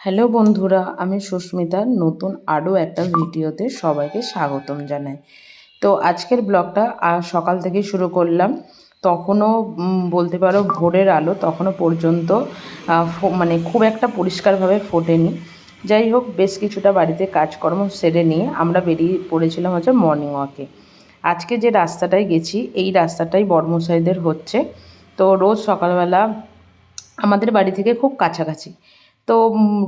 Hello বন্ধুরা, আমি সুস্মিতা। নতুন আরও একটা ভিডিওতে সবাইকে স্বাগতম জানাই। তো আজকের ব্লগটা সকাল থেকেই শুরু করলাম। তখনও বলতে পারো ভোরের আলো, তখনও পর্যন্ত মানে খুব একটা পরিষ্কারভাবে ফোটেনি। যাই হোক, বেশ কিছুটা বাড়িতে কাজকর্ম সেরে নিয়ে আমরা বেরিয়ে পড়েছিলাম হচ্ছে মর্নিং ওয়াকে আজকে যে রাস্তাটায় গেছি, এই রাস্তাটাই বর্মশাইদের হচ্ছে। তো রোজ সকালবেলা আমাদের বাড়ি থেকে খুব কাছাকাছি। তো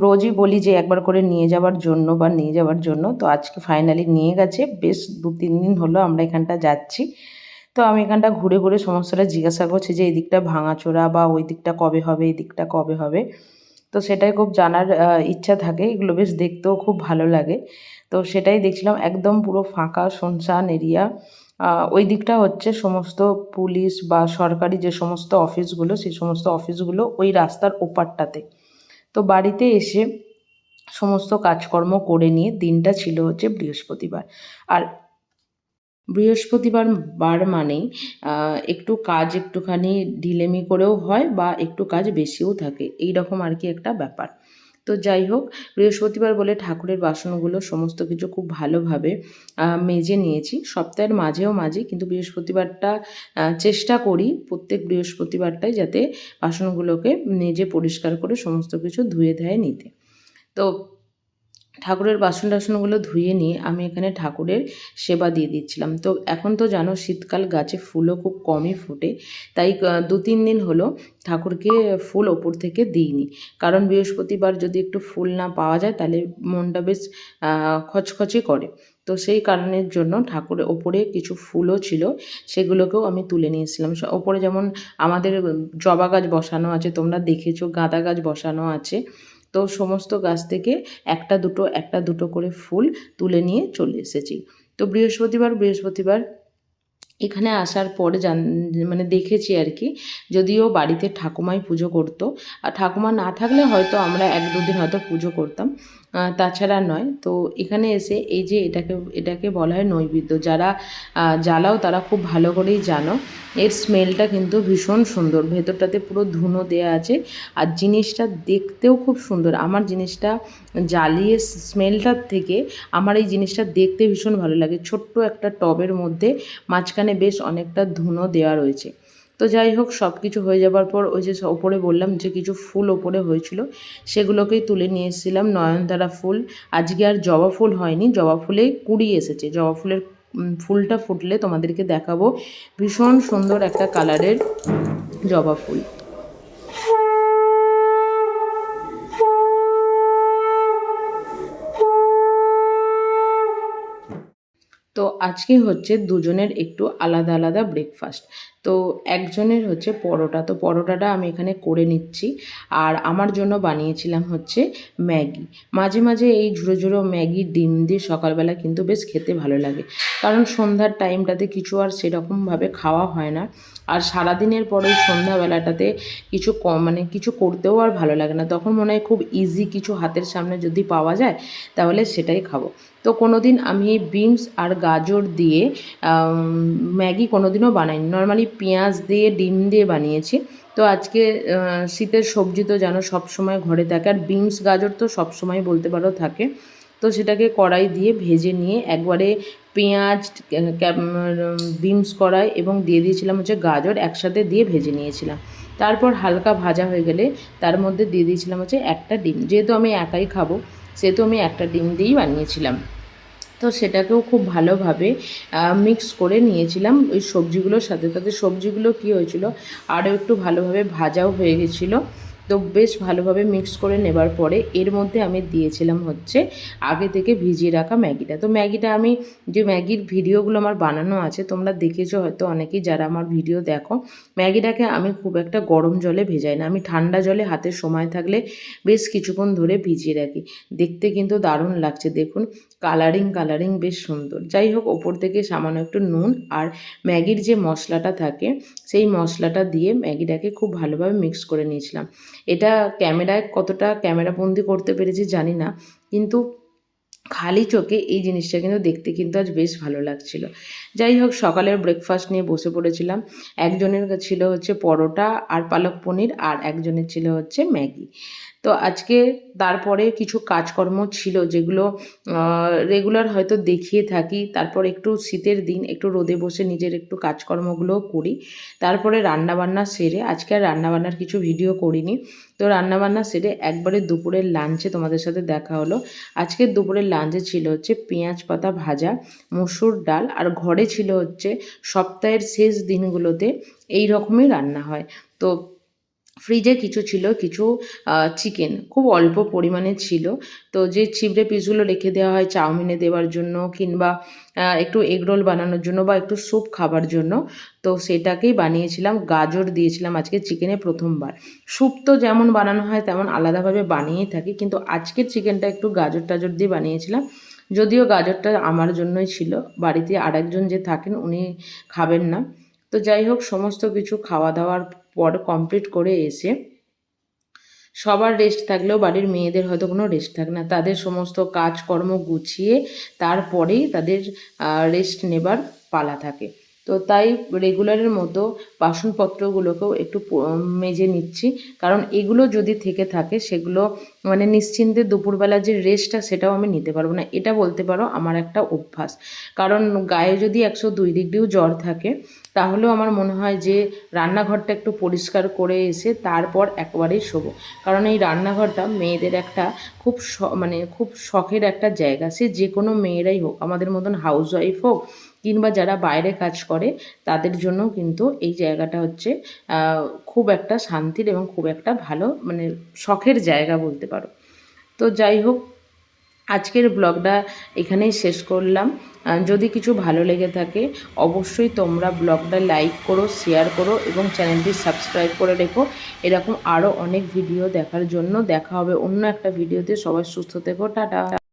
রোজই বলি যে একবার করে নিয়ে যাওয়ার জন্য বা নিয়ে যাওয়ার জন্য। তো আজকে ফাইনালি নিয়ে গেছে, বেশ দু তিন দিন হলো আমরা এখানটা যাচ্ছি। তো আমি এখানটা ঘুরে ঘুরে সমস্যাটা জিজ্ঞাসা করছি যে, এই দিকটা ভাঙাচোরা বা ওই দিকটা কবে হবে, এই দিকটা কবে হবে? তো সেটাই খুব জানার ইচ্ছা থাকে, এগুলো বেশ দেখতেও খুব ভালো লাগে। তো সেটাই দেখছিলাম, একদম পুরো ফাঁকা শুনশান এরিয়া। ওই দিকটা হচ্ছে সমস্ত পুলিশ বা সরকারি যে সমস্ত অফিসগুলো সেই সমস্ত অফিসগুলো ওই রাস্তার ওপারটাতে। তো বাড়িতে এসে সমস্ত কাজকর্ম করে নিয়ে দিনটা ছিল হচ্ছে বৃহস্পতিবার। আর বৃহস্পতিবার বার মানেই একটু কাজ একটুখানি ঢিলেমি করেও হয় বা একটু কাজ বেশিও থাকে। এই রকম আর কি একটা ব্যাপার। তো যাই হোক, বৃহস্পতিবার বলে ঠাকুরের বাসনগুলো সমস্ত কিছু খুব ভালোভাবে মেজে নিয়েছি। সপ্তাহের মাঝেও মাঝে কিন্তু বৃহস্পতিবারটা চেষ্টা করি প্রত্যেক বৃহস্পতিবারটাই যাতে বাসনগুলোকে মেজে পরিষ্কার করে সমস্ত কিছু ধুয়ে ধায়ে নিতে। তো ঠাকুরের বাসন টাসনগুলো ধুয়ে নিয়ে আমি এখানে ঠাকুরের সেবা দিয়ে দিচ্ছিলাম। তো এখন তো জানো শীতকাল, গাছে ফুলও খুব কমই ফোটে। তাই দু তিন দিন হলো ঠাকুরকে ফুল ওপর থেকে দিইনি। কারণ বৃহস্পতিবার যদি একটু ফুল না পাওয়া যায়, তাহলে মনটা বেশ খচখচে করে। তো সেই কারণের জন্য ঠাকুরের ওপরে কিছু ফুলও ছিল, সেগুলোকেও আমি তুলে নিয়েছিলাম। ওপরে যেমন আমাদের জবা গাছ বসানো আছে, তোমরা দেখেছ, গাঁদা গাছ বসানো আছে। তো সমস্ত গাছ থেকে একটা দুটো একটা দুটো করে ফুল তুলে নিয়ে চলে এসেছি। তো বৃহস্পতিবার বৃহস্পতিবার এখানে আসার পরে জান মানে দেখেছি আর কি, যদিও বাড়িতে ঠাকুমাই পুজো করতো। আর ঠাকুমা না থাকলে হয়তো আমরা এক দুদিন হয়তো পুজো করতাম। তাছাড়া নয়। তো এখানে এসে এই যে এটাকে এটাকে বলা হয় নৈবেদ্য। যারা জ্বালাও তারা খুব ভালো করেই জানো। এর স্মেলটা কিন্তু ভীষণ সুন্দর। ভেতরটাতে পুরো ধুনো দেওয়া আছে। আর জিনিসটা দেখতেও খুব সুন্দর। আমার জিনিসটা জ্বালিয়ে স্মেলটার থেকে আমার এই জিনিসটা দেখতে ভীষণ ভালো লাগে। ছোট্ট একটা টবের মধ্যে মাঝখানে বেশ অনেকটা ধুনো দেওয়া রয়েছে। তো যাই হোক সব কিছু হয়ে যাবার পর ওই যে ওপরে বললাম যে কিছু ফুল ওপরে হয়েছিল, সেগুলোকেই তুলে নিয়ে এসেছিলাম নয়নতারা ফুল। আজকে আর জবা ফুল হয়নি, জবা ফুলে কুড়ি এসেছে। জবা ফুলের ফুলটা ফুটলে তোমাদেরকে দেখাবো। ভীষণ সুন্দর একটা কালারের জবা ফুল। তো আজকে হচ্ছে দুজনের একটু আলাদা আলাদা ব্রেকফাস্ট তো একজনের হচ্ছে পরোটা। তো পরোটাটা আমি এখানে করে নিচ্ছি। আর আমার জন্য বানিয়েছিলাম হচ্ছে ম্যাগি। মাঝে মাঝে এই ঝুড়ো ঝুড়ো ম্যাগি, ডিম দিয়ে সকালবেলা কিন্তু বেশ খেতে ভালো লাগে। কারণ সন্ধ্যার টাইমটাতে কিছু আর সেরকমভাবে খাওয়া হয় না। আর সারাদিনের পর সন্ধ্যাবেলাটাতে কিছু কম মানে কিছু করতেও আর ভালো লাগে না। তখন মনে হয় খুব ইজি কিছু হাতের সামনে যদি পাওয়া যায়, তাহলে সেটাই খাব। তো কোনো দিন আমি বিনস আর গাজর দিয়ে ম্যাগি কোনো দিনও বানাইনি। নর্মালি পেঁয়াজ দিয়ে, ডিম দিয়ে বানিয়েছি। তো আজকে শীতের সবজি তো জানো সব সময় ঘরে থাকে। আর বিনস গাজর তো সব সময় বলতে পারো থাকে। তো সেটাকে কড়াই দিয়ে ভেজে নিয়ে একবারে পেঁয়াজ বিনস কড়াই এবং দিয়ে দিয়েছিলাম হচ্ছে গাজর একসাথে দিয়ে ভেজে নিয়েছিলাম। তারপর হালকা ভাজা হয়ে গেলে তার মধ্যে দিয়ে দিয়েছিলাম হচ্ছে একটা ডিম। যেহেতু আমি একাই খাব, সেহেতু আমি একটা ডিম দিয়েই বানিয়েছিলাম। তো সেটাকেও খুব ভালোভাবে মিক্স করে নিয়েছিলাম। ওই সবজিগুলোর সাথে, তাতে সবজিগুলো কী হয়েছিল? আরও একটু ভালোভাবে ভাজাও হয়ে গেছিল। তো বেশ ভালোভাবে মিক্স করে নেবার পরে এর মধ্যে আমি দিয়েছিলাম হচ্ছে আগে থেকে ভিজিয়ে রাখা ম্যাগিটা। তো ম্যাগিটা আমি যে ম্যাগির ভিডিওগুলো আমার বানানো আছে, তোমরা দেখেছ হয়তো অনেকেই যারা আমার ভিডিও দেখো, ম্যাগিটাকে আমি খুব একটা গরম জলে ভেজাই না। আমি ঠান্ডা জলে হাতে সময় থাকলে বেশ কিছুক্ষণ ধরে ভিজিয়ে রাখি। দেখতে কিন্তু দারুণ লাগছে, দেখুন। কালারিং কালারিং বেশ সুন্দর। যাই হোক, ওপর থেকে সামান্য একটু নুন আর ম্যাগির যে মশলাটা থাকে, সেই মশলাটা দিয়ে ম্যাগিটাকে খুব ভালোভাবে মিক্স করে নিয়েছিলাম। এটা ক্যামেরায় কতটা ক্যামেরা বন্দি করতে পেরেছি জানি না, কিন্তু খালি চোখে এই জিনিসটা কিন্তু দেখতে কিন্তু আজ বেশ ভালো লাগছিল। যাই হোক, সকালের ব্রেকফাস্ট নিয়ে বসে পড়েছিলাম। একজনের ছিল হচ্ছে পরোটা আর পালক পনির আর একজনের ছিল হচ্ছে ম্যাগি। তো আজকে তারপরে কিছু কাজকর্ম ছিল যেগুলো রেগুলার হয়তো দেখিয়ে থাকি। তারপর একটু শীতের দিন, একটু রোদে বসে নিজের একটু কাজকর্মগুলোও করি। তারপরে রান্নাবান্না সেরে, আজকে আর রান্নাবান্নার কিছু ভিডিও করিনি। তো রান্নাবান্না সেরে একবারে দুপুরের লাঞ্চে তোমাদের সাথে দেখা হলো। আজকে দুপুরের লাঞ্চে ছিল হচ্ছে পেঁয়াজ পাতা ভাজা, মসুর ডাল, আর ঘরে ছিল হচ্ছে সপ্তাহের শেষ দিনগুলোতে এই রকমই রান্না হয়। তো ফ্রিজে কিছু ছিল, কিছু চিকেন খুব অল্প পরিমাণে ছিল। তো যে চিবড়ে পিসগুলো রেখে দেওয়া হয় চাউমিনে দেওয়ার জন্য কিংবা একটু এগরোল বানানোর জন্য বা একটু স্যুপ খাবার জন্য, তো সেটাকেই বানিয়েছিলাম। গাজর দিয়েছিলাম আজকে চিকেনে প্রথমবার। স্যুপ তো যেমন বানানো হয় তেমন আলাদাভাবে বানিয়েই থাকি, কিন্তু আজকের চিকেনটা একটু গাজর টাজর দিয়ে বানিয়েছিলাম। যদিও গাজরটা আমার জন্যই ছিল, বাড়িতে আরেকজন যে থাকেন উনি খাবেন না। তো যাই হোক, সমস্ত কিছু খাওয়া দাওয়ার পর কমপ্লিট করে এসে সবার রেস্ট থাকলেও বাড়ির মেয়েদের হয়তো কোনো রেস্ট থাকে না। তাদের সমস্ত কাজকর্ম গুছিয়ে তারপরেই তাদের রেস্ট নেবার পালা থাকে। তো তাই রেগুলারের মতো বাসনপত্রগুলোকেও একটু মেজে নিচ্ছি। কারণ এগুলো যদি থেকে থাকে, সেগুলো মানে নিশ্চিন্তে দুপুরবেলা যে রেস্টটা সেটাও আমি নিতে পারব না। এটা বলতে পারো আমার একটা অভ্যাস। কারণ গায়ে যদি একশো দুই ডিগ্রিও জ্বর থাকে তাহলেও আমার মনে হয় যে রান্নাঘরটা একটু পরিষ্কার করে এসে তারপর একবারেই শোবো। কারণ এই রান্নাঘরটা মেয়েদের একটা খুব মানে খুব শখের একটা জায়গা। সে যে কোনো মেয়েরাই হোক, আমাদের মতন হাউস ওয়াইফ হোক, কিংবা যারা বাইরে কাজ করে, তাদের জন্য কিন্তু এই জায়গাটা হচ্ছে খুব একটা শান্তির এবং খুব একটা ভালো মানে শখের জায়গা বলতে পারো। তো যাই হোক আজকের ব্লগটা এখানেই শেষ করলাম। যদি কিছু ভালো লেগে থাকে, অবশ্যই তোমরা ব্লগটা লাইক করো, শেয়ার করো এবং চ্যানেলটি সাবস্ক্রাইব করে রেখো। এরকম আরও অনেক ভিডিও দেখার জন্য দেখা হবে অন্য একটা ভিডিওতে। সবাই সুস্থ থেকো, টাটা।